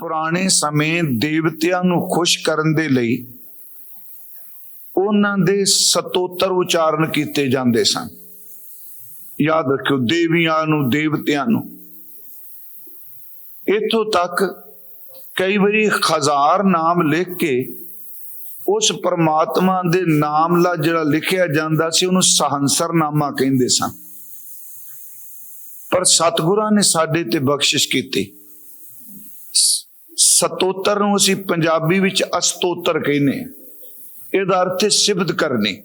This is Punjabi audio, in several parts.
ਪੁਰਾਣੇ ਸਮੇਂ ਦੇਵਤਿਆਂ ਨੂੰ ਖੁਸ਼ ਕਰਨ ਦੇ ਲਈ ਉਹਨਾਂ ਦੇ ਸਤੋਤਰ ਉਚਾਰਨ ਕੀਤੇ ਜਾਂਦੇ ਸਨ। ਯਾਦ ਰੱਖਿਓ, ਦੇਵੀਆਂ ਨੂੰ, ਦੇਵਤਿਆਂ ਨੂੰ। ਇਥੋਂ ਤੱਕ ਕਈ ਵਾਰੀ ਹਜ਼ਾਰ ਨਾਮ ਲਿਖ ਕੇ ਉਸ ਪਰਮਾਤਮਾ ਦੇ ਨਾਮ ਲਾ ਜਿਹੜਾ ਲਿਖਿਆ ਜਾਂਦਾ ਸੀ, ਉਹਨੂੰ ਸਹੰਸਰਨਾਮਾ ਕਹਿੰਦੇ ਸਨ। ਪਰ ਸਤਿਗੁਰਾਂ ਨੇ ਸਾਡੇ ਤੇ ਬਖਸ਼ਿਸ਼ ਕੀਤੀ। ਸਤੋਤਰ ਨੂੰ ਅਸੀਂ ਪੰਜਾਬੀ ਵਿੱਚ ਅਸਤੋਤਰ ਕਹਿੰਦੇ ਇਹਦਾ ਅਰਥ ਹੈ ਸਿਬਤ ਕਰਨੀ।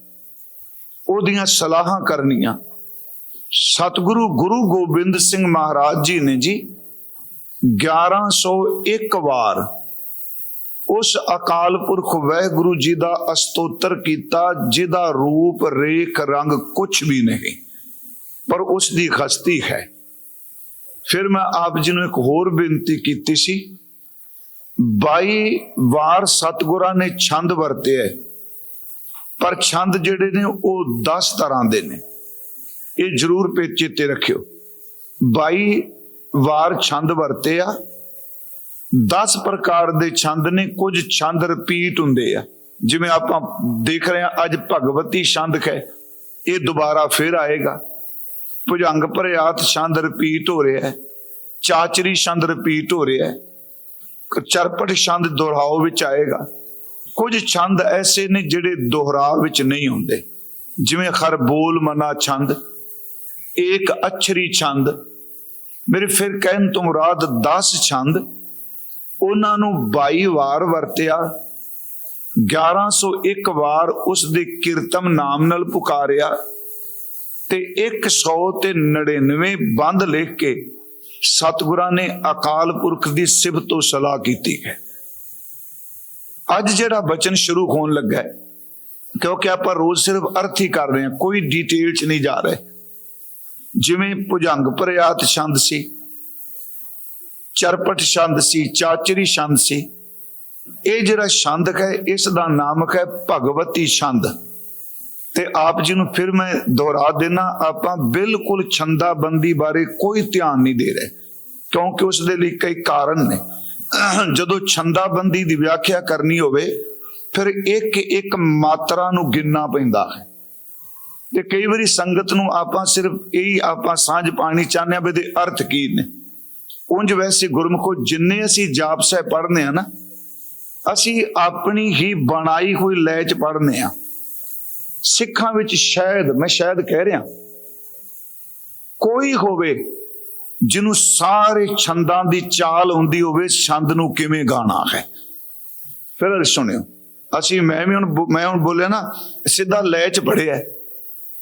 ਉਹਦੀਆਂ ਸਲਾਹਾਂ ਕਰਨੀਆਂ। ਸਤਿਗੁਰੂ ਗੁਰੂ ਗੋਬਿੰਦ ਸਿੰਘ ਮਹਾਰਾਜ ਜੀ ਨੇ ਜੀ 1101 ਵਾਰ ਉਸ ਅਕਾਲ ਪੁਰਖ ਵਾਹਿਗੁਰੂ ਜੀ ਦਾ ਅਸਤੋਤਰ ਕੀਤਾ, ਜਿਹਦਾ ਰੂਪ, ਰੇਖ, ਰੰਗ ਕੁਛ ਵੀ ਨਹੀਂ, ਪਰ ਉਸ ਦੀ ਹਸਤੀ ਹੈ। ਫਿਰ ਮੈਂ ਆਪ ਜੀ ਨੂੰ ਇੱਕ ਹੋਰ ਬੇਨਤੀ ਕੀਤੀ ਸੀ। 22 ਵਾਰ ਸਤਿਗੁਰਾਂ ਨੇ ਛੰਦ ਵਰਤੇ ਹੈ ਪਰ ਛੰਦ ਜਿਹੜੇ ਨੇ, ਉਹ 10 ਤਰ੍ਹਾਂ ਦੇ ਨੇ। ਇਹ ਜ਼ਰੂਰ ਪੇਚੇ ਰੱਖਿਓ। 22 ਵਾਰ ਛੰਦ ਵਰਤੇ ਆ। 10 ਪ੍ਰਕਾਰ ਦੇ ਛੰਦ ਨੇ, ਕੁਝ ਛੰਦ ਰਿਪੀਟ ਹੁੰਦੇ ਆ। ਜਿਵੇਂ ਆਪਾਂ ਦੇਖ ਰਹੇ ਆ, ਅੱਜ ਭਗਵਤੀ ਛੰਦ ਹੈ ਇਹ ਦੁਬਾਰਾ ਫਿਰ ਆਏਗਾ। ਭੁਜੰਗ ਭਰਿਆਤ ਛੰਦ ਰਿਪੀਟ ਹੋ ਰਿਹਾ ਹੈ ਚਾਚਰੀ ਛੰਦ ਰਿਪੀਟ ਹੋ ਰਿਹਾ ਹੈ ਚਰਪਟ ਛੰਦ ਦੁਹਰਾਓ ਵਿੱਚ ਆਏਗਾ। ਕੁਝ ਛੰਦ ਐਸੇ ਨੇ ਜਿਹੜੇ ਦੁਹਰਾਅ ਵਿੱਚ ਨਹੀਂ ਹੁੰਦੇ। ਜਿਵੇਂ ਖਰਬੋਲ ਮਨਾ ਛੰਦ, ਏਕ ਅਛਰੀ ਛੰਦ, ਮੇਰੇ ਫਿਰ ਕਹਿਣ ਤੋਂ ਮੁਰਾਦ 10 ਛੰਦ, ਉਹਨਾਂ ਨੂੰ 22 ਵਾਰ ਵਰਤਿਆ। 1101 ਵਾਰ ਉਸ ਦੇ ਕੀਰਤਮ ਨਾਮ ਨਾਲ ਪੁਕਾਰਿਆ ਤੇ 100 ਤੇ 99 ਬੰਦ ਲਿਖ ਕੇ ਸਤਿਗੁਰਾਂ ਨੇ ਅਕਾਲ ਪੁਰਖ ਦੀ ਸਿਫਤ ਤੋਂ ਸਲਾਹ ਕੀਤੀ ਹੈ। ਅੱਜ ਜਿਹੜਾ ਬਚਨ ਸ਼ੁਰੂ ਹੋਣ ਲੱਗਾ ਹੈ, ਕਿਉਂਕਿ ਆਪਾਂ ਰੋਜ਼ ਸਿਰਫ ਅਰਥ ਹੀ ਕਰ ਰਹੇ ਹਾਂ, ਕੋਈ ਡਿਟੇਲ ਚ ਨਹੀਂ ਜਾ ਰਹੇ। ਜਿਵੇਂ ਭੁਜੰਗ ਭਰਿਆਤ ਛੰਦ ਸੀ, ਚਰਪਟ ਛੰਦ ਸੀ, ਚਾਚਰੀ ਛੰਦ ਸੀ, ਇਹ ਜਿਹੜਾ ਛੰਦ ਹੈ, ਇਸ ਦਾ ਨਾਮ ਹੈ ਭਗਵਤੀ ਛੰਦ। ਤੇ ਆਪ ਜੀ ਨੂੰ ਫਿਰ ਮੈਂ ਦੁਹਰਾ ਦੇਣਾ ਆਪਾਂ ਬਿਲਕੁਲ ਛੰਦਾਬੰਦੀ ਬਾਰੇ ਕੋਈ ਧਿਆਨ ਨਹੀਂ ਦੇ ਰਹੇ, ਕਿਉਂਕਿ ਉਸ ਦੇ ਲਈ ਕਈ ਕਾਰਨ ਨੇ। ਜਦੋਂ ਛੰਦਾਬੰਦੀ ਦੀ ਵਿਆਖਿਆ ਕਰਨੀ ਹੋਵੇ, ਫਿਰ ਇੱਕ ਇੱਕ ਮਾਤਰਾ ਨੂੰ ਗਿਣਨਾ ਪੈਂਦਾ ਹੈ। ਤੇ ਕਈ ਵਾਰੀ ਸੰਗਤ ਨੂੰ ਆਪਾਂ ਸਿਰਫ ਇਹੀ ਆਪਾਂ ਸਾਂਝ ਪਾਣੀ ਚਾਹੁੰਦੇ ਆ ਵੀ ਦੇ ਅਰਥ ਕੀ ਨੇ। ਉਂਝ ਵੈਸੇ ਗੁਰਮੁਖੋ ਜਿੰਨੇ ਅਸੀਂ ਜਾਪ ਸਾਹਿਬ ਪੜ੍ਹਨੇ ਆ ਨਾ, ਅਸੀਂ ਆਪਣੀ ਹੀ ਬਣਾਈ ਹੋਈ ਲੈ ਚ ਪੜ੍ਹਨੇ ਆ। ਸਿੱਖਾਂ ਵਿੱਚ ਸ਼ਾਇਦ, ਮੈਂ ਸ਼ਾਇਦ ਕਹਿ ਰਿਹਾ, ਕੋਈ ਹੋਵੇ ਜਿਹਨੂੰ ਸਾਰੇ ਛੰਦਾਂ ਦੀ ਚਾਲ ਹੁੰਦੀ ਹੋਵੇ, ਛੰਦ ਨੂੰ ਕਿਵੇਂ ਗਾਣਾ ਹੈ? ਫਿਰ ਸੁਣਿਓ। ਅਸੀਂ, ਮੈਂ ਵੀ ਹੁਣ ਬੋ- ਮੈਂ ਹੁਣ ਬੋਲਿਆ ਨਾ, ਸਿੱਧਾ ਲੈ ਚ ਪੜਿਆ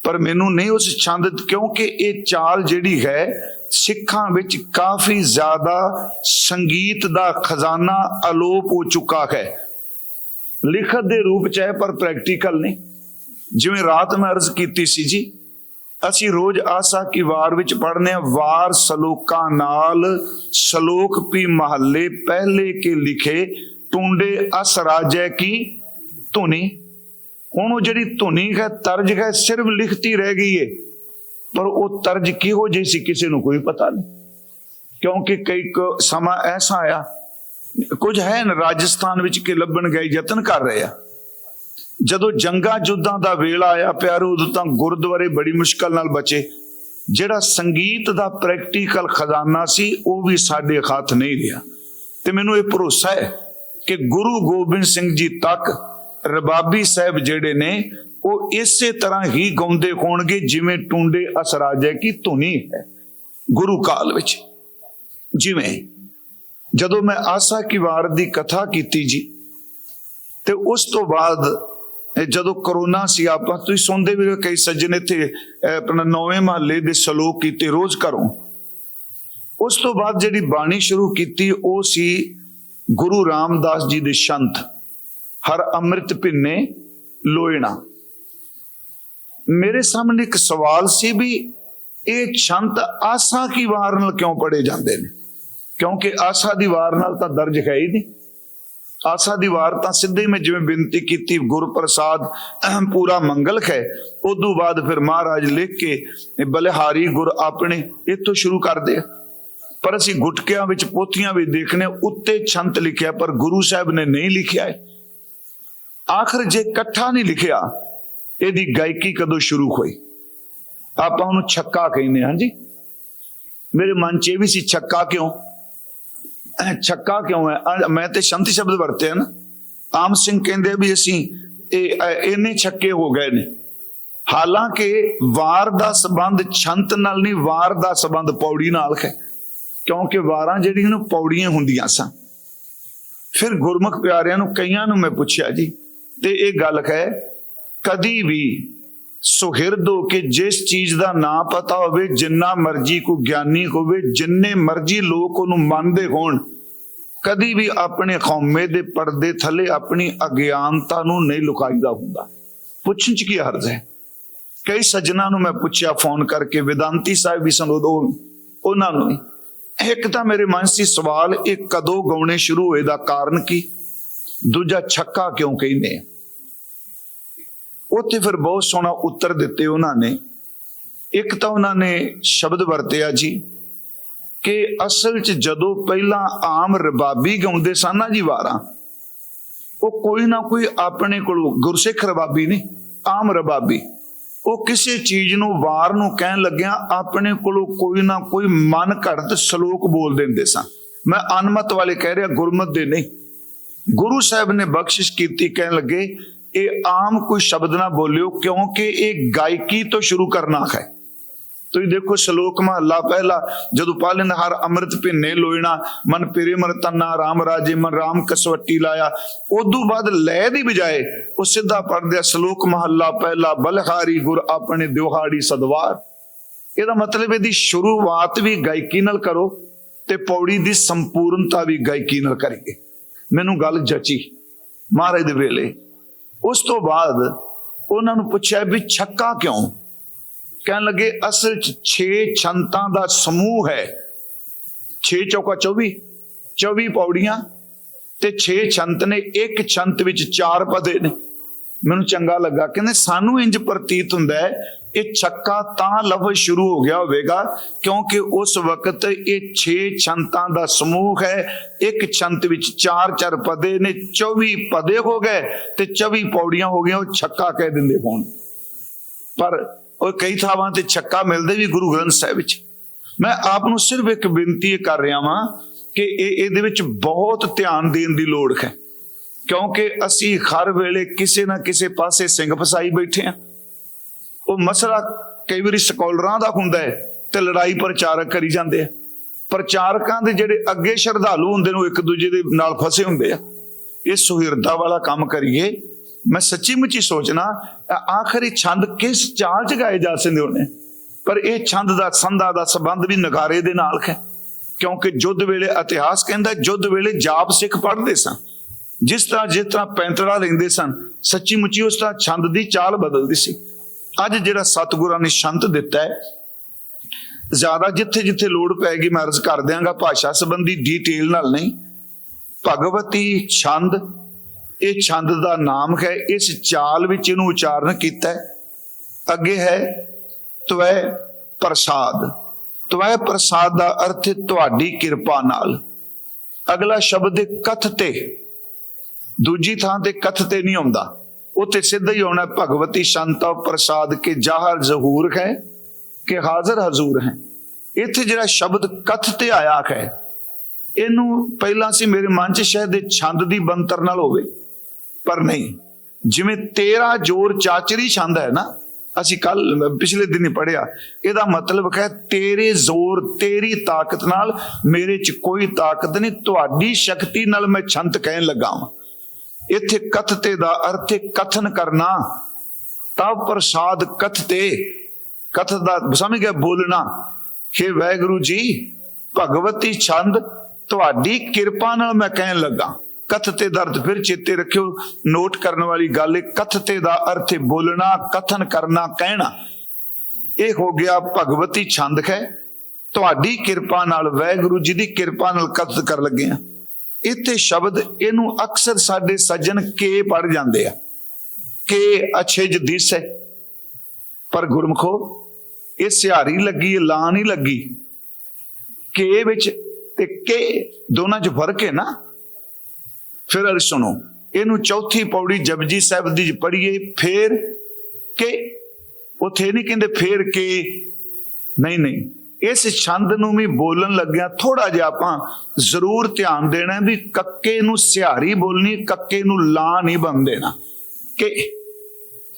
ਪਰ ਮੈਨੂੰ ਨਹੀਂ ਉਸ ਛੰਦ, ਕਿਉਂਕਿ ਇਹ ਚਾਲ ਜਿਹੜੀ ਹੈ, ਸਿੱਖਾਂ ਵਿੱਚ ਕਾਫੀ ਜ਼ਿਆਦਾ ਸੰਗੀਤ ਦਾ ਖਜ਼ਾਨਾ ਅਲੋਪ ਹੋ ਚੁੱਕਾ ਹੈ। ਲਿਖਤ ਦੇ ਰੂਪ ਚ ਹੈ, ਪਰ ਪ੍ਰੈਕਟੀਕਲ ਨਹੀਂ। ਜਿਵੇਂ ਰਾਤ ਮੈਂ ਅਰਜ਼ ਕੀਤੀ ਸੀ ਜੀ, ਅਸੀਂ ਰੋਜ਼ ਆਸਾ ਕੀ ਵਾਰ ਵਿੱਚ ਪੜ੍ਹਨੇ ਆ, ਵਾਰ ਸਲੋਕਾਂ ਨਾਲ ਸ਼ਲੋਕ ਵੀ ਮਹੱਲੇ ਪਹਿਲੇ ਕੇ ਲਿਖੇ, ਟੁੰਡੇ ਅਸ ਰਾਜੈ ਕੀ ਧੁਨੀ। ਹੁਣ ਉਹ ਜਿਹੜੀ ਧੁਨੀ ਹੈ, ਤਰਜ ਹੈ, ਸਿਰਫ ਲਿਖਤੀ ਰਹਿ ਗਈ ਏ। ਪਰ ਉਹ ਤਰਜ ਕਿਹੋ ਜਿਹੀ ਸੀ ਕਿਸੇ ਨੂੰ ਕੋਈ ਪਤਾ ਨਹੀਂ। ਕਿਉਂਕਿ ਕਈ ਸਮਾਂ ਐਸਾ ਆਇਆ, ਕੁਝ ਹੈ ਰਾਜਸਥਾਨ ਵਿੱਚ ਕਿ ਲੱਭਣ ਗਏ ਯਤਨ ਕਰ ਰਹੇ ਆ। ਜਦੋਂ ਜੰਗਾਂ ਜੁੱਦਾਂ ਦਾ ਵੇਲਾ ਆਇਆ ਪਿਆਰੋ, ਉਦੋਂ ਤਾਂ ਗੁਰਦੁਆਰੇ ਬੜੀ ਮੁਸ਼ਕਲ ਨਾਲ ਬਚੇ। ਜਿਹੜਾ ਸੰਗੀਤ ਦਾ ਪ੍ਰੈਕਟੀਕਲ ਖਜ਼ਾਨਾ ਸੀ, ਉਹ ਵੀ ਸਾਡੇ ਹੱਥ ਨਹੀਂ ਰਿਹਾ। ਤੇ ਮੈਨੂੰ ਇਹ ਭਰੋਸਾ ਹੈ ਕਿ ਗੁਰੂ ਗੋਬਿੰਦ ਸਿੰਘ ਜੀ ਤੱਕ ਰਬਾਬੀ ਸਾਹਿਬ ਜਿਹੜੇ ਨੇ, ਉਹ ਇਸੇ ਤਰ੍ਹਾਂ ਹੀ ਗਾਉਂਦੇ ਹੋਣਗੇ ਜਿਵੇਂ ਟੁੰਡੇ ਅਸਰਾਜੇ ਕੀ ਧੁਨੀ ਹੈ, ਗੁਰੂ ਕਾਲ ਵਿੱਚ। ਜਿਵੇਂ, ਜਦੋਂ ਮੈਂ ਆਸਾ ਕੀ ਵਾਰ ਦੀ ਕਥਾ ਕੀਤੀ ਜੀ, ਤੇ ਉਸ ਤੋਂ ਬਾਅਦ ਜਦੋਂ ਕਰੋਨਾ ਸੀ ਆਪਾਂ ਤੁਸੀਂ ਸੁਣਦੇ ਵੀ ਕਈ ਸੱਜਣ ਇੱਥੇ ਆਪਣਾ ਨੌਵੇਂ ਮਹੱਲੇ ਦੇ ਸ਼ਲੋਕ ਕੀਤੇ ਰੋਜ਼ ਕਰੋ ਉਸ ਤੋਂ ਬਾਅਦ ਜਿਹੜੀ ਬਾਣੀ ਸ਼ੁਰੂ ਕੀਤੀ, ਉਹ ਸੀ ਗੁਰੂ ਰਾਮਦਾਸ ਜੀ ਦੇ ਸ਼ੰਤ, ਹਰ ਅੰਮ੍ਰਿਤ ਭਿੰਨੇ ਲੋਇਣਾ। ਮੇਰੇ ਸਾਹਮਣੇ ਇੱਕ ਸਵਾਲ ਸੀ ਵੀ ਇਹ ਛੰਤ ਆਸਾ ਕੀ ਵਾਰ ਨਾਲ ਕਿਉਂ ਪੜੇ ਜਾਂਦੇ ਨੇ? ਕਿਉਂਕਿ ਆਸਾ ਦੀ ਵਾਰ ਨਾਲ ਤਾਂ ਦਰਜ ਹੈ ਹੀ ਨਹੀਂ। ਆਸਾ ਦੀ ਵਾਰ ਤਾਂ ਸਿੱਧੇ ਮੈਂ ਜਿਵੇਂ ਬੇਨਤੀ ਕੀਤੀ, ਗੁਰਪ੍ਰਸਾਦ, ਅਹੰ, ਪੂਰਾ ਮੰਗਲ ਹੈ। ਉਦੋਂ ਬਾਅਦ ਫਿਰ ਮਹਾਰਾਜ ਲਿਖ ਕੇ ਬਲਿਹਾਰੀ ਗੁਰ ਆਪਣੇ ਇੱਥੋਂ ਸ਼ੁਰੂ ਕਰਦੇ ਆ। ਪਰ ਅਸੀਂ ਗੁਟਕਿਆਂ ਵਿੱਚ ਪੋਥੀਆਂ ਵਿੱਚ ਦੇਖਨੇ ਉੱਤੇ ਛੰਤ ਲਿਖਿਆ, ਪਰ ਗੁਰੂ ਸਾਹਿਬ ਨੇ ਨਹੀਂ ਲਿਖਿਆ ਹੈ ਆਖਰ ਜੇ ਇਕੱਠਾ ਨਹੀਂ ਲਿਖਿਆ, ਇਹਦੀ ਗਾਇਕੀ ਕਦੋਂ ਸ਼ੁਰੂ ਹੋਈ? ਆਪਾਂ ਉਹਨੂੰ ਛੱਕਾ ਕਹਿੰਦੇ ਹਾਂ ਜੀ ਮੇਰੇ ਮਨ 'ਚ ਇਹ ਵੀ ਸੀ, ਛੱਕਾ ਕਿਉਂ? ਛੱਕਾ ਕਿਉਂ ਹੈ? ਮੈਂ ਤੇ ਸ਼ੰਤੀ ਸ਼ਬਦ ਵਰਤੇ ਹਨ ਆਮ ਸਿੰਘ ਕਹਿੰਦੇ ਵੀ ਅਸੀਂ ਇਹ, ਅਹ ਇੰਨੇ ਛੱਕੇ ਹੋ ਗਏ ਨੇ। ਹਾਲਾਂਕਿ ਵਾਰ ਦਾ ਸੰਬੰਧ ਛੰਤ ਨਾਲ ਨਹੀਂ, ਵਾਰ ਦਾ ਸੰਬੰਧ ਪੌੜੀ ਨਾਲ ਹੈ। ਕਿਉਂਕਿ ਵਾਰਾਂ ਜਿਹੜੀਆਂ ਨੂੰ ਪੌੜੀਆਂ ਹੁੰਦੀਆਂ ਸਨ। ਫਿਰ ਗੁਰਮੁਖ ਪਿਆਰਿਆਂ ਨੂੰ ਕਈਆਂ ਨੂੰ ਮੈਂ ਪੁੱਛਿਆ ਜੀ, ਤੇ ਇਹ ਗੱਲ ਹੈ, ਕਦੀ ਵੀ ਸੁਹਿਰਦ ਹੋ ਕੇ ਜਿਸ ਚੀਜ਼ ਦਾ ਨਾਂ ਪਤਾ ਹੋਵੇ, ਜਿੰਨਾ ਮਰਜ਼ੀ ਕੋ ਗਿਆਨੀ ਹੋਵੇ, ਜਿੰਨੇ ਮਰਜ਼ੀ ਲੋਕ ਉਹਨੂੰ ਮੰਨਦੇ ਹੋਣ, ਕਦੀ ਵੀ ਆਪਣੇ ਖੌਮੇ ਦੇ ਪਰਦੇ ਥੱਲੇ ਆਪਣੀ ਅਗਿਆਨਤਾ ਨੂੰ ਨਹੀਂ ਲੁਕਾਈਦਾ ਹੁੰਦਾ। ਪੁੱਛਣ ਚ ਕੀ ਹਰਜ਼ ਹੈ? ਕਈ ਸੱਜਣਾ ਨੂੰ ਮੈਂ ਪੁੱਛਿਆ, ਫੋਨ ਕਰਕੇ ਵਿਦਾਂਤੀ ਸਾਹਿਬ ਵੀ ਸਨ ਉਦੋਂ ਉਹਨਾਂ ਨੂੰ ਵੀ। ਇੱਕ ਤਾਂ ਮੇਰੇ ਮਨ 'ਚ ਸੀ ਸਵਾਲ, ਇਹ ਕਦੋਂ ਗਾਉਣੇ ਸ਼ੁਰੂ ਹੋਏ ਦਾ ਕਾਰਨ ਕੀ? ਦੂਜਾ, ਛੱਕਾ ਕਿਉਂ ਕਹਿੰਦੇ ਆ? ਉੱਥੇ ਫਿਰ ਬਹੁਤ ਸੋਹਣਾ ਉੱਤਰ ਦਿੱਤੇ ਉਹਨਾਂ ਨੇ। ਇੱਕ ਤਾਂ ਉਹਨਾਂ ਨੇ ਸ਼ਬਦ ਵਰਤਿਆ ਜੀ ਕਿ ਅਸਲ 'ਚ ਜਦੋਂ ਪਹਿਲਾਂ ਆਮ ਰਬਾਬੀ ਗਾਉਂਦੇ ਸਨ ਨਾ ਜੀ ਵਾਰਾਂ, ਉਹ ਕੋਈ ਨਾ ਕੋਈ ਆਪਣੇ ਕੋਲ ਗੁਰਸਿੱਖ ਰਬਾਬੀ ਨਹੀਂ, ਆਮ ਰਬਾਬੀ। ਉਹ ਕਿਸੇ ਚੀਜ਼ ਨੂੰ ਵਾਰ ਨੂੰ ਕਹਿਣ ਲੱਗਿਆ ਆਪਣੇ ਕੋਲੋਂ ਕੋਈ ਨਾ ਕੋਈ ਮਨ ਘੜਤ ਸ਼ਲੋਕ ਬੋਲ ਦਿੰਦੇ ਸਨ। ਮੈਂ ਅਨਮਤ ਵਾਲੇ ਕਹਿ ਰਿਹਾ ਗੁਰਮਤ ਦੇ ਨਹੀਂ। ਗੁਰੂ ਸਾਹਿਬ ਨੇ ਬਖਸ਼ਿਸ਼ ਕੀਤੀ, ਕਹਿਣ ਲੱਗੇ ਇਹ ਆਮ ਕੋਈ ਸ਼ਬਦ ਨਾ ਬੋਲਿਓ, ਕਿਉਂਕਿ ਇਹ ਗਾਇਕੀ ਤੋਂ ਸ਼ੁਰੂ ਕਰਨਾ ਹੈ। ਤੁਸੀਂ ਦੇਖੋ ਸ਼ਲੋਕ ਮਹੱਲਾ ਪਹਿਲਾ, ਜਦੋਂ ਪਾਲਨ ਹਰ ਅੰਮ੍ਰਿਤ ਭਿੰਨੇ ਲੋਇਣਾ, ਮਨ ਪਿਰੇ ਮਨ ਤੰਨਾ, ਰਾਮ ਰਾਜੇ ਮਨ ਰਾਮ ਕਸਵੱਟੀ ਲਾਇਆ। ਉਦੋਂ ਬਾਅਦ ਲੈ ਦੀ ਬਜਾਏ ਉਹ ਸਿੱਧਾ ਪੜਦਿਆ ਸ਼ਲੋਕ ਮਹੱਲਾ ਪਹਿਲਾ, ਬਲਹਾਰੀ ਗੁਰ ਆਪਣੇ ਦਿਵਹਾੜੀ ਸਦਵਾਰ। ਇਹਦਾ ਮਤਲਬ ਇਹਦੀ ਸ਼ੁਰੂਆਤ ਵੀ ਗਾਇਕੀ ਨਾਲ ਕਰੋ ਤੇ ਪੌੜੀ ਦੀ ਸੰਪੂਰਨਤਾ ਵੀ ਗਾਇਕੀ ਨਾਲ ਕਰੀਏ। ਮੈਨੂੰ ਗੱਲ ਜਚੀ। ਮਹਾਰਾਜ ਦੇ ਵੇਲੇ ਉਸ ਤੋਂ ਬਾਅਦ ਉਹਨਾਂ ਨੂੰ ਪੁੱਛਿਆ ਵੀ ਛੱਕਾ ਕਿਉਂ? ਕਹਿਣ ਲੱਗੇ, ਅਸਲ ਚ 6 ਛੰਤਾਂ ਦਾ ਸਮੂਹ ਹੈ। 6 ਚੌਕਾ 24 24 ਪੌੜੀਆਂ ਤੇ 6 ਛੰਤ ਨੇ, ਇੱਕ ਛੰਤ ਵਿੱਚ ਚਾਰ ਪਦੇ ਨੇ। ਮੈਨੂੰ ਚੰਗਾ ਲੱਗਾ। ਕਹਿੰਦੇ, ਸਾਨੂੰ ਇੰਜ ਪ੍ਰਤੀਤ ਹੁੰਦਾ ਹੈ, ਇਹ ਛੱਕਾ ਤਾਂ ਲਫ਼ਜ਼ ਸ਼ੁਰੂ ਹੋ ਗਿਆ ਹੋਵੇਗਾ, ਕਿਉਂਕਿ ਉਸ ਵਕਤ ਇਹ 6 ਛੰਤਾਂ ਦਾ ਸਮੂਹ ਹੈ, ਇੱਕ ਛੰਤ ਵਿੱਚ ਚਾਰ ਚਾਰ ਪਦੇ ਨੇ 24 ਪਦੇ ਹੋ ਗਏ ਤੇ 24 ਪੌੜੀਆਂ ਹੋ ਗਈਆਂ, ਉਹ ਛੱਕਾ ਕਹਿ ਦਿੰਦੇ ਹੋਣ। ਪਰ ਉਹ ਕਈ ਥਾਵਾਂ ਤੇ ਛੱਕਾ ਮਿਲਦੇ ਵੀ ਗੁਰੂ ਗ੍ਰੰਥ ਸਾਹਿਬ ਵਿੱਚ। ਮੈਂ ਆਪ ਨੂੰ ਸਿਰਫ ਇੱਕ ਬੇਨਤੀ ਇਹ ਕਰ ਰਿਹਾ ਵਾਂ ਕਿ ਇਹ ਇਹਦੇ ਵਿੱਚ ਬਹੁਤ ਧਿਆਨ ਦੇਣ ਦੀ ਲੋੜ ਹੈ। ਕਿਉਂਕਿ ਅਸੀਂ ਹਰ ਵੇਲੇ ਕਿਸੇ ਨਾ ਕਿਸੇ ਪਾਸੇ ਸਿੰਘ ਫਸਾਈ ਬੈਠੇ ਆ ਉਹ ਮਸਲਾ ਕਈ ਵਾਰੀ ਸਕਾਲਰਾਂ ਦਾ ਹੁੰਦਾ ਹੈ ਤੇ ਲੜਾਈ ਪ੍ਰਚਾਰਕ ਕਰੀ ਜਾਂਦੇ ਆ। ਪ੍ਰਚਾਰਕਾਂ ਦੇ ਜਿਹੜੇ ਅੱਗੇ ਸ਼ਰਧਾਲੂ ਹੁੰਦੇ ਨੇ, ਉਹ ਇੱਕ ਦੂਜੇ ਦੇ ਨਾਲ ਫਸੇ ਹੁੰਦੇ ਆ। ਇਹ ਸੁਹਿਰਦਾ ਵਾਲਾ ਕੰਮ ਕਰੀਏ। ਮੈਂ ਸੱਚੀ ਮੁੱਚੀ ਸੋਚਣਾ ਆਖਰੀ ਛੰਦ ਕਿਸ ਚਾਲ ਚ ਗਾਏ ਜਾ ਸਕਦੇ ਹੋਣੇ? ਪਰ ਇਹ ਛੰਦ ਦਾ, ਸੰਧਾ ਦਾ ਸੰਬੰਧ ਵੀ ਨਗਾਰੇ ਦੇ ਨਾਲ ਹੈ। ਕਿਉਂਕਿ ਜੁੱਧ ਵੇਲੇ ਇਤਿਹਾਸ ਕਹਿੰਦਾ, ਜੁੱਧ ਵੇਲੇ ਜਾਪ ਸਿੱਖ ਪੜ੍ਹਦੇ ਸਨ ਜਿਸ ਤਰ੍ਹਾਂ ਜਿਸ ਤਰ੍ਹਾਂ ਪੈਂਤੜਾ ਲੈਂਦੇ ਸਨ ਸੱਚੀ ਮੁੱਚੀ ਉਸ ਤਰ੍ਹਾਂ ਛੰਦ ਦੀ ਚਾਲ ਬਦਲਦੀ ਸੀ। ਅੱਜ ਜਿਹੜਾ ਸਤਿਗੁਰਾਂ ਨੇ ਸ਼ੰਤ ਦਿੱਤਾ ਹੈ, ਜ਼ਿਆਦਾ ਜਿੱਥੇ ਜਿੱਥੇ ਲੋੜ ਪੈਗੀ ਮੈਂ ਅਰਜ਼ ਕਰ ਦਿਆਂਗਾ ਭਾਸ਼ਾ ਸੰਬੰਧੀ ਡੀਟੇਲ ਨਾਲ ਨਹੀਂ। ਭਗਵਤੀ ਛੰਦ, ਇਹ ਛੰਦ ਦਾ ਨਾਮ ਹੈ, ਇਸ ਚਾਲ ਵਿੱਚ ਇਹਨੂੰ ਉਚਾਰਨ ਕੀਤਾ ਹੈ। ਅੱਗੇ ਹੈ, ਤਵੈ ਪ੍ਰਸਾਦ। ਤਵੈ ਪ੍ਰਸਾਦ ਦਾ ਅਰਥ ਤੁਹਾਡੀ ਕਿਰਪਾ ਨਾਲ। ਅਗਲਾ ਸ਼ਬਦ ਕਥ ਤੇ ਦੂਜੀ ਥਾਂ ਤੇ ਕਥ ਤੇ ਨਹੀਂ ਆਉਂਦਾ। ਉੱਥੇ ਸਿੱਧਾ ਹੀ ਆਉਣਾ ਭਗਵਤੀ ਸ਼ੰਤਾ ਪ੍ਰਸਾਦ ਕੇ ਜਾਹਰ ਜ਼ਹੂਰ ਹੈ, ਕਿ ਹਾਜ਼ਰ ਹਜ਼ੂਰ ਹੈ। ਇੱਥੇ ਜਿਹੜਾ ਸ਼ਬਦ ਕਥ ਤੇ ਆਇਆ ਹੈ, ਇਹਨੂੰ ਪਹਿਲਾਂ ਸੀ ਮੇਰੇ ਮਨ 'ਚ ਸ਼ਾਇਦ ਇਹ ਛੰਦ ਦੀ ਬੰਤਰ ਨਾਲ ਹੋਵੇ, ਪਰ ਨਹੀਂ। ਜਿਵੇਂ ਤੇਰਾ ਜੋਰ ਚਾਚਰੀ ਛੰਦ ਹੈ ਨਾ, ਅਸੀਂ ਕੱਲ ਪਿਛਲੇ ਦਿਨ ਹੀ ਪੜਿਆ ਇਹਦਾ ਮਤਲਬ ਹੈ ਤੇਰੇ ਜ਼ੋਰ, ਤੇਰੀ ਤਾਕਤ ਨਾਲ ਮੇਰੇ 'ਚ ਕੋਈ ਤਾਕਤ ਨਹੀਂ, ਤੁਹਾਡੀ ਸ਼ਕਤੀ ਨਾਲ ਮੈਂ ਛੰਤ ਕਹਿਣ ਲੱਗਾ ਹਾਂ ਇੱਥੇ ਕਥਤੇ ਦਾ ਅਰਥ ਹੈ ਕਥਨ ਕਰਨਾ। ਤਵ ਪ੍ਰਸਾਦ ਕਥਤੇ, ਕਥ ਦਾ ਸਮਝ ਗਿਆ ਬੋਲਣਾ। हे ਵੈਗੁਰੂ ਜੀ, ਭਗਵਤੀ ਛੰਦ, ਤੁਹਾਡੀ ਕਿਰਪਾ ਨਾਲ ਮੈਂ ਕਹਿਣ ਲੱਗਾ। ਕਥ ਤੇ ਦਰਦ ਫਿਰ ਚੇਤੇ ਰੱਖਿਓ, ਨੋਟ ਕਰਨ ਵਾਲੀ ਗੱਲ ਹੈ, ਕਥਤੇ ਦਾ ਅਰਥ ਹੈ ਬੋਲਣਾ, ਕਥਨ ਕਰਨਾ, ਕਹਿਣਾ। ਇਹ ਹੋ ਗਿਆ ਭਗਵਤੀ ਛੰਦ ਹੈ। ਤੁਹਾਡੀ ਕਿਰਪਾ ਨਾਲ ਵੈਗੁਰੂ ਜੀ ਦੀ ਕਿਰਪਾ ਨਾਲ ਕਥਨ ਕਰ ਲੱਗੇ ਆ। ਇੱਥੇ ਸ਼ਬਦ ਇਹਨੂੰ ਅਕਸਰ ਸਾਡੇ ਸੱਜਣ ਕੇ ਪੜ ਜਾਂਦੇ ਆ। ਕੇ ਅਛੇ ਜਦੀਸ ਹੈ, ਪਰ ਗੁਰਮਖੋ, ਇਹ ਸਿਹਾਰੀ ਲੱਗੀ, ਇਹ ਲਾਂ ਨਹੀਂ ਲੱਗੀ। ਕੇ ਵਿੱਚ ਤੇ ਕੇ ਦੋਨਾਂ 'ਚ ਫ਼ਰਕ ਹੈ ਨਾ? ਫਿਰ ਅਰ ਸੁਣੋ, ਇਹਨੂੰ ਚੌਥੀ ਪੌੜੀ ਜਪਜੀ ਸਾਹਿਬ ਦੀ ਪੜ੍ਹੀਏ, ਫੇਰ ਕੇ। ਉਥੇ ਨਹੀਂ ਕਹਿੰਦੇ ਫੇਰ ਕੇ। ਨਹੀਂ ਨਹੀਂ। ਇਸ ਛੰਦ ਨੂੰ ਵੀ ਬੋਲਣ ਲੱਗਿਆ ਥੋੜਾ ਜਿਹਾ ਆਪਾਂ ਜ਼ਰੂਰ ਧਿਆਨ ਦੇਣਾ ਵੀ ਕੱਕੇ ਨੂੰ ਸਿਹਾਰੀ ਬੋਲਣੀ, ਕੱਕੇ ਨੂੰ ਲਾ ਨਹੀਂ ਬਣ ਦੇਣਾ। ਕਿ,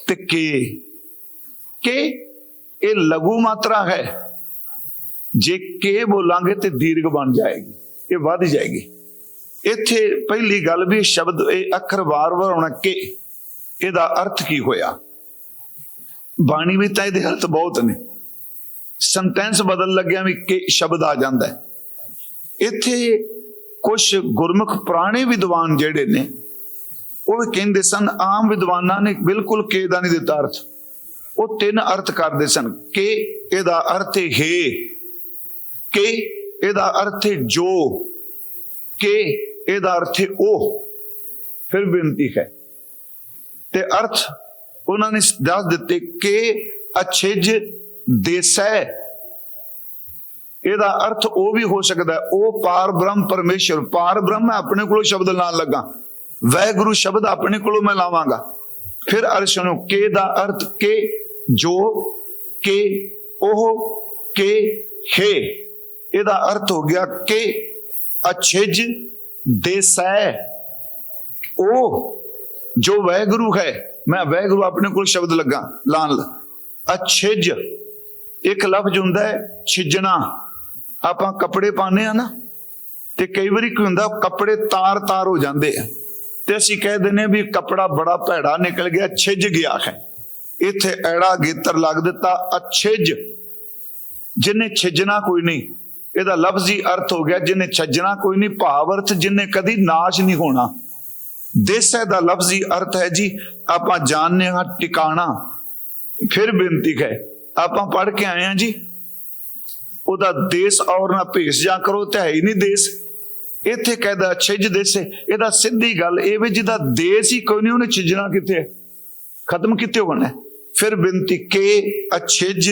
ਤੇ ਕੇ ਕੇ ਇਹ ਲਘੂ ਮਾਤਰਾ ਹੈ। ਜੇ ਕੇ ਬੋਲਾਂਗੇ ਤੇ ਦੀਰਘ ਬਣ ਜਾਏਗੀ, ਇਹ ਵੱਧ ਜਾਏਗੀ। ਇੱਥੇ ਪਹਿਲੀ ਗੱਲ ਵੀ ਸ਼ਬਦ ਇਹ ਅੱਖਰ ਵਾਰ-ਵਾਰ ਆਉਣਾ, ਕਿ ਇਹਦਾ ਅਰਥ ਕੀ ਹੋਇਆ? ਬਾਣੀ ਵਿੱਚ ਤਾਂ ਇਹਦੇ ਅਰਥ ਬਹੁਤ ਨੇ। ਸੈਂਟੈਂਸ ਬਦਲ ਲੱਗਿਆ ਵੀ ਕਿ ਸ਼ਬਦ ਆ ਜਾਂਦਾ ਹੈ। ਇੱਥੇ ਕੁਝ ਗੁਰਮੁਖ ਪੁਰਾਣੇ ਵਿਦਵਾਨ ਜਿਹੜੇ ਨੇ, ਉਹ ਵੀ ਕਹਿੰਦੇ ਸਨ, ਆਮ ਵਿਦਵਾਨਾਂ ਨੇ ਬਿਲਕੁਲ ਕੇ ਦਾ ਨਹੀਂ ਦਿੱਤਾ ਅਰਥ। ਉਹ ਤਿੰਨ ਅਰਥ ਕਰਦੇ ਸਨ, ਕਿ ਇਹਦਾ ਅਰਥ ਹੈ, ਕਿ ਇਹਦਾ ਅਰਥ ਹੈ ਜੋ, ਕਿ ਇਹਦਾ ਅਰਥ ਹੈ ਉਹ। ਫਿਰ ਬੇਨਤੀ ਹੈ। ਤੇ ਅਰਥ ਉਹਨਾਂ ਨੇ ਦੱਸ ਦਿੱਤੇ, ਕਿ ਅਛਿਜ ਦੇਸੈ ਇਹਦਾ ਅਰਥ ਉਹ ਵੀ ਹੋ ਸਕਦਾ ਉਹ ਪਾਰ ਬ੍ਰਹਮ ਪਰਮੇਸ਼ਰ, ਪਾਰ ਬ੍ਰਹਮ ਮੈਂ ਆਪਣੇ ਕੋਲੋਂ ਸ਼ਬਦ ਲਾਣ ਲੱਗਾ। ਵੈਗੁਰੂ ਸ਼ਬਦ ਆਪਣੇ ਕੋਲੋਂ ਮੈਂ ਲਾਵਾਂਗਾ। ਫਿਰ ਅਰਸ਼ ਨੂੰ ਕੇ ਦਾ ਅਰਥ ਕੇ, ਜੋ, ਕੇ, ਉਹ, ਕੇ, ਹੈ। ਇਹਦਾ ਅਰਥ ਹੋ ਗਿਆ ਕਿ, ਅਛਿਜ, ਦੇਸੈ ਉਹ ਜੋ ਵੈਗੁਰੂ ਹੈ, ਮੈਂ ਵੈਗੁਰੂ ਆਪਣੇ ਕੋਲ ਸ਼ਬਦ ਲੱਗਾ ਲਾਣ ਅਛਿਜ। ਇੱਕ ਲਫ਼ਜ਼ ਹੁੰਦਾ ਹੈ ਛਿੱਜਣਾ। ਆਪਾਂ ਕੱਪੜੇ ਪਾਉਂਦੇ ਆ ਨਾ, ਤੇ ਕਈ ਵਾਰੀ ਕੀ ਹੁੰਦਾ, ਕੱਪੜੇ ਤਾਰ-ਤਾਰ ਹੋ ਜਾਂਦੇ ਆ। ਤੇ ਅਸੀਂ ਕਹਿ ਦਿੰਦੇ ਹਾਂ ਵੀ ਕੱਪੜਾ ਬੜਾ ਭੈੜਾ ਨਿਕਲ ਗਿਆ, ਛਿੱਜ ਗਿਆ ਹੈ। ਇੱਥੇ ਐੜਾ ਗੇਤਰ ਲੱਗ ਦਿੱਤਾ, ਅਛਿਜ। ਜਿਨੇ ਛਿੱਜਣਾ ਕੋਈ ਨਹੀਂ, ਇਹਦਾ ਲਫ਼ਜ਼ੀ ਅਰਥ ਹੋ ਗਿਆ, ਜਿਨੇ ਛੱਜਣਾ ਕੋਈ ਨਹੀਂ, ਭਾਵ ਅਰਥ ਜਿਨੇ ਕਦੀ ਨਾਸ਼ ਨਹੀਂ ਹੋਣਾ। ਦੇਸੈ ਦਾ ਲਫ਼ਜ਼ੀ ਅਰਥ ਹੈ ਜੀ, ਆਪਾਂ ਜਾਣਦੇ ਹਾਂ ਟਿਕਾਣਾ, ਫਿਰ ਬੇਨਤੀ ਹੈ। ਆਪਾਂ ਪੜ੍ਹ ਕੇ ਆਏ ਹਾਂ ਜੀ। ਉਹਦਾ ਦੇਸ ਔਰ ਨਾ ਭੇਸ, ਜਾ ਕਰੋ ਤੇ ਹੈ ਹੀ ਨਹੀਂ ਦੇਸ। ਇੱਥੇ ਕਹਿੰਦਾ ਛਿਜ ਦੇਸੇ ਇਹਦਾ ਸਿੱਧੀ ਗੱਲ ਇਹ ਵੀ ਜਿਹਦਾ ਦੇਸ ਹੀ ਕੋਈ ਨਹੀਂ, ਉਹਨੇ ਛਿਜਣਾ ਕਿੱਥੇ ਖਤਮ ਕਿੱਥੇ ਹੋਣਾ ਫਿਰ ਬੇਨਤੀ ਕੇ ਅਛਿਜ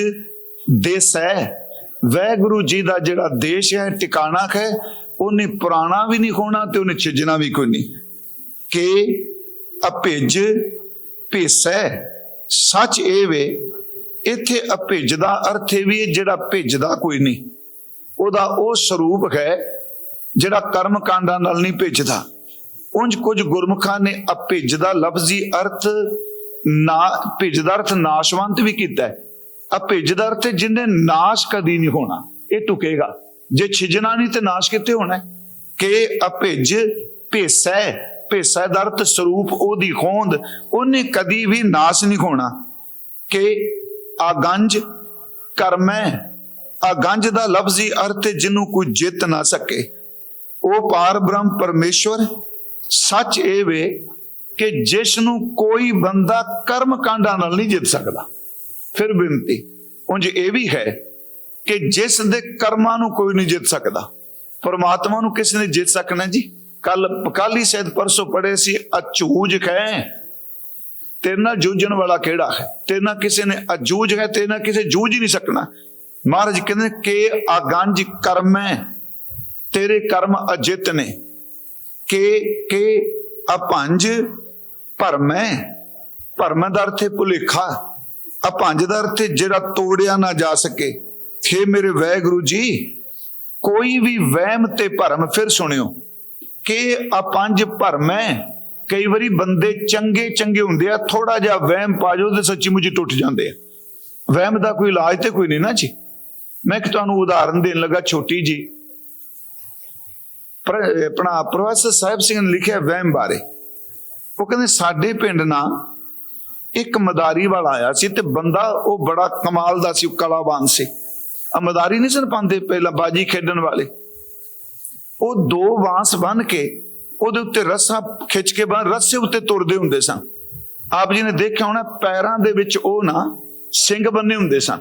ਦੇਸ ਹੈ। ਵੈਗੁਰੂ ਜੀ ਦਾ ਜਿਹੜਾ ਦੇਸ਼ ਹੈ, ਟਿਕਾਣਾ ਹੈ, ਉਹਨੇ ਪੁਰਾਣਾ ਵੀ ਨਹੀਂ ਹੋਣਾ ਤੇ ਉਹਨੇ ਛਿਜਣਾ ਵੀ ਕੋਈ ਨਹੀਂ। ਕਿ ਅਭਿਜ ਭੇਸੈ ਸੱਚ ਇਹ ਵੇ ਇੱਥੇ ਅਭਿਜ ਦਾ ਅਰਥ ਇਹ ਵੀ ਜਿਹੜਾ ਭਿੱਜਦਾ ਕੋਈ ਨਹੀਂ। ਉਹਦਾ ਉਹ ਸਰੂਪ ਹੈ ਜਿਹੜਾ ਕਰਮ ਕਾਂਡਾਂ ਨਾਲ ਨਹੀਂ ਭਿੱਜਦਾ। ਉਂਝ ਕੁਝ ਗੁਰਮੁਖਾਂ ਨੇ ਅਭਿਜ ਦਾ ਲਫ਼ਜ਼ੀ ਅਰਥ ਨਾ ਭਿੱਜ ਦਾ ਅਰਥ ਨਾਸ਼ਵੰਤ ਵੀ ਕੀਤਾ ਹੈ। ਅਭਿਜ ਦਾ ਅਰਥ ਹੈ ਜਿਹਨੇ ਨਾਸ਼ ਕਦੀ ਨਹੀਂ ਹੋਣਾ, ਇਹ ਟੁਕੇਗਾ ਜੇ ਛਿਜਣਾ ਨਹੀਂ ਤੇ ਨਾਸ਼ ਕਿੱਥੇ ਹੋਣਾ ਕਿ ਅਭਿੱਜ ਭੇਸੈ ਭੇਸੈ ਦਾ ਅਰਥ ਸਰੂਪ, ਉਹਦੀ ਖੋਂਦ, ਉਹਨੇ ਕਦੀ ਵੀ ਨਾਸ਼ ਨਹੀਂ ਹੋਣਾ। ਕਿ ਆਗੰਜ ਕਰਮੈ ਆਗੰਜ ਦਾ ਲਫ਼ਜ਼ੀ ਅਰਥ ਹੈ ਜਿਹਨੂੰ ਕੋਈ ਜਿੱਤ ਨਾ ਸਕੇ। ਉਹ ਪਾਰ ਬ੍ਰਹਮ ਪਰਮੇਸ਼ਵਰ, ਸੱਚ ਇਹ ਵੇ ਕਿ ਜਿਸ ਨੂੰ ਕੋਈ ਬੰਦਾ ਕਰਮ ਕਾਂਡਾਂ ਨਾਲ ਨਹੀਂ ਜਿੱਤ ਸਕਦਾ। ਫਿਰ ਬੇਨਤੀ, ਉਂਝ ਇਹ ਵੀ ਹੈ ਕਿ ਜਿਸ ਦੇ ਕਰਮਾਂ ਨੂੰ ਕੋਈ ਨਹੀਂ ਜਿੱਤ ਸਕਦਾ। ਪਰਮਾਤਮਾ ਨੂੰ ਕਿਸ ਨੇ ਜਿੱਤ ਸਕਣਾ ਜੀ? ਕੱਲ ਕੱਲ ਹੀ ਸ਼ਾਇਦ ਪਰਸੋਂ ਪੜੇ ਸੀ ਅਚੂਜ ਹੈ ਤੇਰੇ ਨਾਲ ਜੂਝਣ ਵਾਲਾ ਕਿਹੜਾ ਹੈ? ਤੇਰੇ ਨਾਲ ਕਿਸੇ ਨੇ ਅਜੂਝ ਹੈ, ਤੇਰੇ ਨਾਲ ਕਿਸੇ ਜੂਝ ਹੀ ਨਹੀਂ ਸਕਣਾ। ਮਹਾਰਾਜ ਕਹਿੰਦੇ ਨੇ ਕਿ ਆਗੰਜ ਹੈ, ਤੇਰੇ ਕਰਮ ਅਜਿਤ ਨੇ। ਕਿ ਕਿ ਅਪੰਜ ਭਰਮੈ ਭਰਮ ਦਾ ਅਰਥ ਹੈ ਭੁਲੇਖਾ। ਅਪੰਜ ਦਾ ਅਰਥ ਜਿਹੜਾ ਤੋੜਿਆ ਨਾ ਜਾ ਸਕੇ। ਥੇ ਮੇਰੇ ਵੈਗੁਰੂ ਜੀ, ਕੋਈ ਵੀ ਵਹਿਮ ਤੇ ਭਰਮ, ਫਿਰ ਸੁਣਿਓ ਕਿ ਅਪੰਜ ਭਰਮੈ ਕਈ ਵਾਰੀ ਬੰਦੇ ਚੰਗੇ ਚੰਗੇ ਹੁੰਦੇ ਆ ਥੋੜਾ ਜਿਹਾ ਵਹਿਮ ਪਾ ਜਾਓ ਤੇ ਸੱਚੀ ਮੁੱਚੀ ਟੁੱਟ ਜਾਂਦੇ ਆ। ਵਹਿਮ ਦਾ ਕੋਈ ਇਲਾਜ ਤੇ ਕੋਈ ਨਹੀਂ ਨਾ ਜੀ। ਮੈਂ ਇੱਕ ਤੁਹਾਨੂੰ ਉਦਾਹਰਨ ਦੇਣ ਲੱਗਾ, ਛੋਟੀ ਜੀ। ਪਰ ਆਪਣਾ ਪ੍ਰੋਫੈਸਰ ਸਾਹਿਬ ਸਿੰਘ ਨੇ ਲਿਖਿਆ ਵਹਿਮ ਬਾਰੇ। ਉਹ ਕਹਿੰਦੇ, ਸਾਡੇ ਪਿੰਡ ਨਾ ਇੱਕ ਮਦਾਰੀ ਵਾਲਾ ਆਇਆ ਸੀ ਤੇ ਬੰਦਾ ਉਹ ਬੜਾ ਕਮਾਲ ਦਾ ਸੀ, ਉਹ ਕਲਾਵਾਨ ਸੀ। ਆ ਮਦਾਰੀ ਨਹੀਂ ਸਨ ਪਾਉਂਦੇ, ਪਹਿਲਾਂ ਬਾਜੀ ਖੇਡਣ ਵਾਲੇ। ਉਹ ਦੋ ਬਾਂਸ ਬੰਨ ਕੇ ਉਹਦੇ ਉੱਤੇ ਰੱਸਾ ਖਿੱਚ ਕੇ ਬਾਹਰ ਰੱਸੇ ਉੱਤੇ ਤੁਰਦੇ ਹੁੰਦੇ ਸਨ ਆਪ ਜੀ ਨੇ ਦੇਖਿਆ ਹੋਣਾ, ਪੈਰਾਂ ਦੇ ਵਿੱਚ ਉਹ ਨਾ ਸਿੰਘ ਬੰਨੇ ਹੁੰਦੇ ਸਨ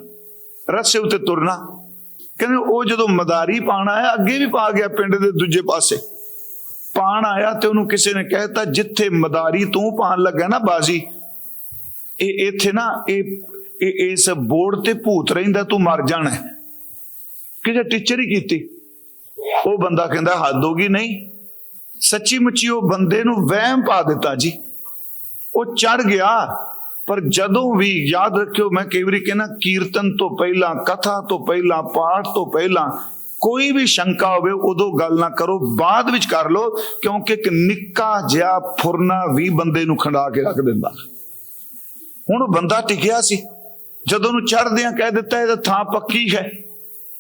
ਰੱਸੇ ਉੱਤੇ ਤੁਰਨਾ। ਕਹਿੰਦੇ ਉਹ ਜਦੋਂ ਮਦਾਰੀ ਪਾਣ ਆਇਆ, ਅੱਗੇ ਵੀ ਪਾ ਗਿਆ ਪਿੰਡ ਦੇ ਦੂਜੇ ਪਾਸੇ। ਪਾਣ ਆਇਆ ਤੇ ਉਹਨੂੰ ਕਿਸੇ ਨੇ ਕਹਿਤਾ ਜਿੱਥੇ ਮਦਾਰੀ ਤੂੰ ਪਾਣ ਲੱਗਾ ਨਾ ਬਾਜੀ, ਇਹ ਇੱਥੇ ਨਾ, ਇਹ ਇਸ ਬੋਰਡ ਤੇ ਭੂਤ ਰਹਿੰਦਾ, ਤੂੰ ਮਰ ਜਾਣਾ। ਹੈ। ਕਿਸੇ ਟੀਚਰ ਹੀ ਕੀਤੀ। ਉਹ ਬੰਦਾ ਕਹਿੰਦਾ, ਹੱਦ ਹੋ ਗਈ, ਨਹੀਂ। ਸੱਚੀ ਮੁੱਚੀ ਉਹ ਬੰਦੇ ਨੂੰ ਵਹਿਮ ਪਾ ਦਿੱਤਾ ਜੀ। ਉਹ ਚੜ ਗਿਆ, ਪਰ ਜਦੋਂ ਵੀ ਯਾਦ ਰੱਖਿਓ, ਮੈਂ ਕਈ ਵਾਰੀ ਕਹਿੰਦਾ, ਕੀਰਤਨ ਤੋਂ ਪਹਿਲਾਂ, ਕਥਾ ਤੋਂ ਪਹਿਲਾਂ, ਪਾਠ ਤੋਂ ਪਹਿਲਾਂ ਕੋਈ ਵੀ ਸ਼ੰਕਾ ਹੋਵੇ, ਉਦੋਂ ਗੱਲ ਨਾ ਕਰੋ, ਬਾਅਦ ਵਿੱਚ ਕਰ ਲਓ, ਕਿਉਂਕਿ ਇੱਕ ਨਿੱਕਾ ਜਿਹਾ ਫੁਰਨਾ ਵੀ ਬੰਦੇ ਨੂੰ ਖੰਡਾ ਕੇ ਰੱਖ ਦਿੰਦਾ। ਹੁਣ ਉਹ ਬੰਦਾ ਟਿਕਿਆ ਸੀ। ਜਦੋਂ ਨੂੰ ਚੜਦਿਆਂ ਕਹਿ ਦਿੱਤਾ ਇਹਦਾ ਥਾਂ ਪੱਕੀ ਹੈ।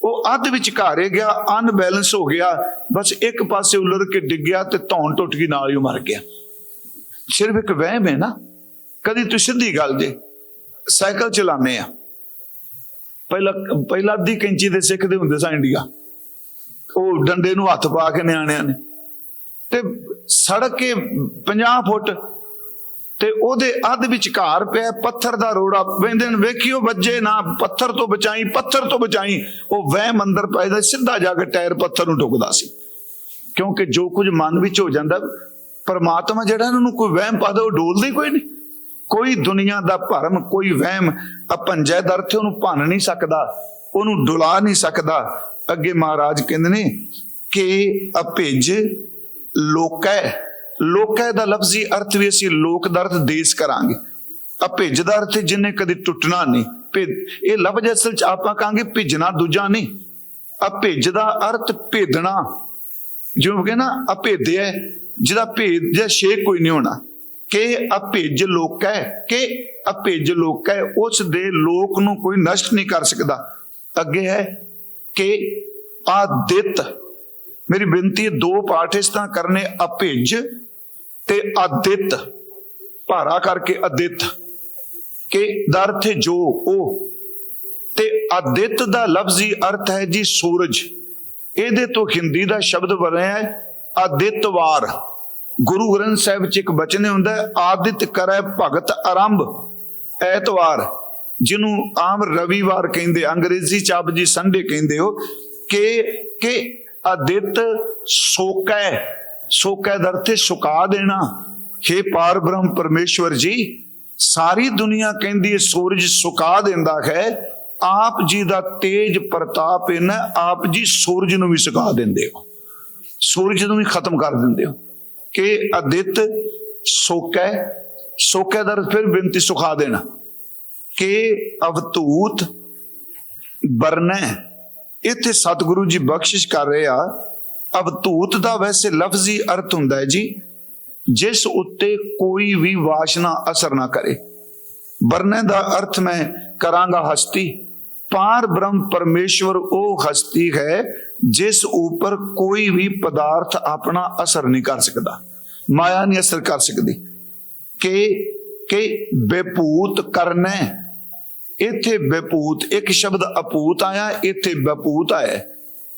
ਉਹ ਅੱਧ ਵਿੱਚ ਗਿਆ ਅਨਬੈਲੈਂਸ ਹੋ ਗਿਆ, ਬਸ ਇੱਕ ਪਾਸੇ ਉਲਰ ਕੇ ਡਿੱਗਿਆ ਤੇ ਧੌਣ ਟੁੱਟ ਗਈ, ਨਾਲ ਹੀ ਮਰ ਗਿਆ। ਸਿਰਫ ਇੱਕ ਵਹਿਮ ਹੈ ਨਾ, ਕਦੀ ਤੁਸੀਂ ਸਿੱਧੀ ਗੱਲ ਜੇ, ਸਾਈਕਲ ਚਲਾਉਂਦੇ ਆ। ਪਹਿਲਾਂ ਪਹਿਲਾਂ ਅੱਧੀ ਕੈਂਚੀ ਦੇ ਸਿੱਖਦੇ ਹੁੰਦੇ ਸਾਂ ਇੰਡੀਆ। ਉਹ ਡੰਡੇ ਨੂੰ ਹੱਥ ਪਾ ਕੇ ਨਿਆਣਿਆਂ ਨੇ। ਤੇ ਸੜਕ ਕੇ 50 ਫੁੱਟ ਤੇ ਉਹਦੇ ਅੱਧ ਵਿਚਕਾਰ ਪਿਆ ਪੱਥਰ ਦਾ ਰੋੜਾ। ਵੇਂਦੇ ਨੇ ਵੇਖਿਓ ਵੱਜੇ ਨਾ ਪੱਥਰ ਤੋਂ ਬਚਾਈ, ਪੱਥਰ ਤੋਂ ਬਚਾਈ। ਉਹ ਵਹਿਮ ਅੰਦਰ ਪੈਦਾ ਸਿੱਧਾ ਜਾ ਕੇ ਟਾਇਰ ਪੱਥਰ ਨੂੰ ਠੁਕਦਾ ਸੀ। ਕਿਉਂਕਿ ਜੋ ਕੁਝ ਮਨ ਵਿੱਚ ਹੋ ਜਾਂਦਾ, ਪਰਮਾਤਮਾ ਜਿਹੜਾ ਇਹਨਾਂ ਨੂੰ ਕੋਈ ਵਹਿਮ ਪਾਦਾ, ਉਹ ਡੋਲਦੇ ਕੋਈ ਨਹੀਂ। ਕੋਈ ਦੁਨੀਆ ਦਾ ਭਰਮ, ਕੋਈ ਵਹਿਮ ਅਪੰਜੈ ਦਰ ਤੇ ਉਹਨੂੰ ਭੰਨ ਨਹੀਂ ਸਕਦਾ, ਉਹਨੂੰ ਡੁਲਾ ਨਹੀਂ ਸਕਦਾ। ਅੱਗੇ ਮਹਾਰਾਜ ਕਹਿੰਦੇ ਨੇ ਕਿ ਅਭਿਜ ਲੋਕੈ। ਲੋਕੈ ਦਾ ਲਫ਼ਜ਼ੀ ਅਰਥ ਵੀ ਅਸੀਂ ਲੋਕ ਦਾ ਅਰਥ ਦੇਸ਼ ਕਰਾਂਗੇ। ਅਭਿਜ ਦਾ ਅਰਥ ਜਿੰਨੇ ਕਦੇ ਟੁੱਟਣਾ ਨਹੀਂ। ਭਿ- ਇਹ ਲਫ਼ਜ਼ ਅਸਲ ਚ ਆਪਾਂ ਕਹਾਂਗੇ ਭਿੱਜਣਾ ਦੂਜਾ ਨਹੀਂ। ਅਭਿਜ ਦਾ ਅਰਥ ਭੇਦਣਾ। ਜਿਵੇਂ ਕਿ ਨਾ ਅਭੇਦਿਆ ਜਿਹਦਾ ਭੇਦ ਜਾਂ ਸ਼ੇਕ ਕੋਈ ਨਹੀਂ ਹੋਣਾ। ਕਿ ਅਭਿਜ ਲੋਕ ਹੈ, ਕਿ ਅਭਿਜ ਲੋਕ ਹੈ, ਉਸ ਦੇ ਲੋਕ ਨੂੰ ਕੋਈ ਨਸ਼ਟ ਨਹੀਂ ਕਰ ਸਕਦਾ। ਅੱਗੇ ਹੈ ਕਿ ਆਦਿਤ ਮੇਰੀ ਬੇਨਤੀ ਹੈ, ਦੋ ਪਾਠ ਇਸ ਤਰ੍ਹਾਂ ਕਰਨੇ ਅਭਿੱਜ ਤੇ ਆਦਿਤ ਭਾਰਾ ਕਰਕੇ ਅਦਿਤ, ਕਿ ਦਾ ਅਰਥ ਹੈ ਜੋ ਉਹ। ਤੇ ਆਦਿਤ ਦਾ ਲਫ਼ਜ਼ੀ ਅਰਥ ਹੈ ਜੀ ਸੂਰਜ। ਇਹਦੇ ਤੋਂ ਹਿੰਦੀ ਦਾ ਸ਼ਬਦ ਬਣਿਆ ਹੈ ਆਦਿਤਵਾਰ ਗੁਰੂ ਗ੍ਰੰਥ ਸਾਹਿਬ ਚ ਇੱਕ ਬਚਨ ਹੁੰਦਾ ਆਦਿਤ ਕਰੈ ਭਗਤ ਆਰੰਭ, ਐਤਵਾਰ। ਜਿਹਨੂੰ ਆਮ ਰਵੀਵਾਰ ਕਹਿੰਦੇ, ਅੰਗਰੇਜ਼ੀ ਚ ਆਪ ਜੀ ਸੰਡੇ ਕਹਿੰਦੇ ਹੋ, ਕਿ ਕਿ ਆਦਿਤ ਸੋਕੈ। ਸੋਕੈ ਦਾ ਅਰਥ ਹੈ ਸੁਕਾ ਦੇਣਾ। हे ਪਾਰ ਬ੍ਰਹਮ ਪਰਮੇਸ਼ਵਰ ਜੀ, ਸਾਰੀ ਦੁਨੀਆ ਕਹਿੰਦੀ ਹੈ ਸੂਰਜ ਸੁਕਾ ਦਿੰਦਾ ਹੈ, ਆਪ ਜੀ ਦਾ ਤੇਜ ਪ੍ਰਤਾਪ ਇਹਨਾਂ ਆਪ ਜੀ ਸੂਰਜ ਨੂੰ ਵੀ ਸੁਕਾ ਦਿੰਦੇ ਹੋ। ਸੂਰਜ ਨੂੰ ਵੀ ਖਤਮ ਕਰ ਦਿੰਦੇ ਹੋ। ਕਿ ਅਦਿਤ ਸੋਕੈ ਸੋਕੈ ਦਾ ਫਿਰ ਬੇਨਤੀ ਸੁਖਾ ਦੇਣਾ। ਕਿ ਅਵਤੂਤ ਬਰਨੈ ਇੱਥੇ ਸਤਿਗੁਰੂ ਜੀ ਬਖਸ਼ਿਸ਼ ਕਰ ਰਹੇ ਆ ਅਵਤੂਤ ਦਾ ਵੈਸੇ ਲਫ਼ਜ਼ੀ ਅਰਥ ਹੁੰਦਾ ਹੈ ਜੀ, ਜਿਸ ਉੱਤੇ ਕੋਈ ਵੀ ਵਾਸ਼ਨਾ ਅਸਰ ਨਾ ਕਰੇ। ਵਰਨੇ ਦਾ ਅਰਥ ਮੈਂ ਕਰਾਂਗਾ ਹਸਤੀ। ਪਾਰ ਬ੍ਰਹਮ ਪਰਮੇਸ਼ਵਰ ਉਹ ਹਸਤੀ ਹੈ, ਜਿਸ ਉੱਪਰ ਕੋਈ ਵੀ ਪਦਾਰਥ ਆਪਣਾ ਅਸਰ ਨਹੀਂ ਕਰ ਸਕਦਾ, ਮਾਇਆ ਨਹੀਂ ਅਸਰ ਕਰ ਸਕਦੀ। ਕਿ ਕਿ ਬੇਪੂਤ ਕਰਨਾ। ਇੱਥੇ ਬੇਪੂਤ ਇੱਕ ਸ਼ਬਦ ਅਪੂਤ ਆਇਆ, ਇੱਥੇ ਬੇਪੂਤ ਆਇਆ।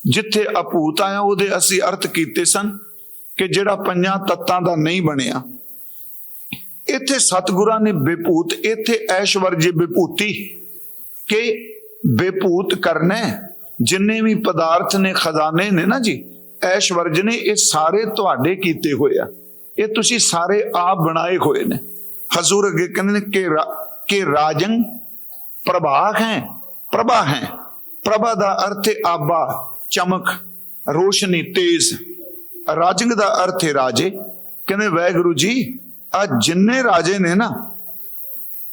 ਜਿੱਥੇ ਅਭੂਤ ਆਇਆ ਉਹਦੇ ਅਸੀਂ ਅਰਥ ਕੀਤੇ ਸਨ ਕਿ ਜਿਹੜਾ ਪੰਜਾਂ ਤੱਤਾਂ ਦਾ ਨਹੀਂ ਬਣਿਆ। ਇੱਥੇ ਸਤਿਗੁਰਾਂ ਨੇ ਬੇਪੂਤ ਇੱਥੇ ਐਸ਼ਵਰਜ ਬੇਪੂਤੀ ਕਿ ਬੇਪੂਤ ਕਰਨਾ, ਜਿੰਨੇ ਵੀ ਪਦਾਰਥ ਨੇ, ਖਜ਼ਾਨੇ ਨੇ ਨਾ ਜੀ ਐਸ਼ਵਰਜ ਨੇ, ਇਹ ਸਾਰੇ ਤੁਹਾਡੇ ਕੀਤੇ ਹੋਏ ਆ। ਇਹ ਤੁਸੀਂ ਸਾਰੇ ਆਪ ਬਣਾਏ ਹੋਏ ਨੇ। ਹਜ਼ੂਰ ਅੱਗੇ ਕਹਿੰਦੇ ਨੇ ਕਿ ਰਾ- ਕਿ ਰਾਜੰ ਪ੍ਰਭਾ ਹੈ ਪ੍ਰਭਾ ਹੈ। ਪ੍ਰਭਾ ਦਾ ਅਰਥ ਆਬਾ। ਚਮਕ, ਰੋਸ਼ਨੀ, ਤੇਜ਼। ਰਾਜੰਗ ਦਾ ਅਰਥ ਹੈ ਰਾਜੇ। ਕਹਿੰਦੇ ਵੈਗੁਰੂ ਜੀ ਆ ਜਿੰਨੇ ਰਾਜੇ ਨੇ ਨਾ,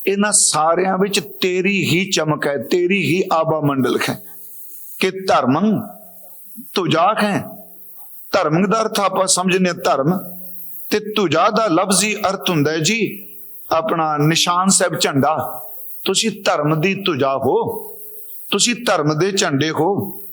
ਇਹਨਾਂ ਸਾਰਿਆਂ ਵਿੱਚ ਤੇਰੀ ਹੀ ਚਮਕ ਹੈ, ਤੇਰੀ ਹੀ ਆਬਾ ਮੰਡਲ ਹੈ। ਕਿ ਧਰਮੰ ਤੁਜਾਕ ਹੈ। ਧਰਮ ਦਾ ਅਰਥ ਆਪਾਂ ਸਮਝਨੇ ਧਰਮ। ਤੇ ਤੁਜਾ ਦਾ ਲਫ਼ਜ਼ੀ ਅਰਥ ਹੁੰਦਾ ਹੈ ਜੀ, ਆਪਣਾ ਨਿਸ਼ਾਨ ਸਾਹਿਬ ਝੰਡਾ। ਤੁਸੀਂ ਧਰਮ ਦੀ ਤੁਜਾ ਹੋ। ਤੁਸੀਂ ਧਰਮ ਦੇ ਝੰਡੇ ਹੋ।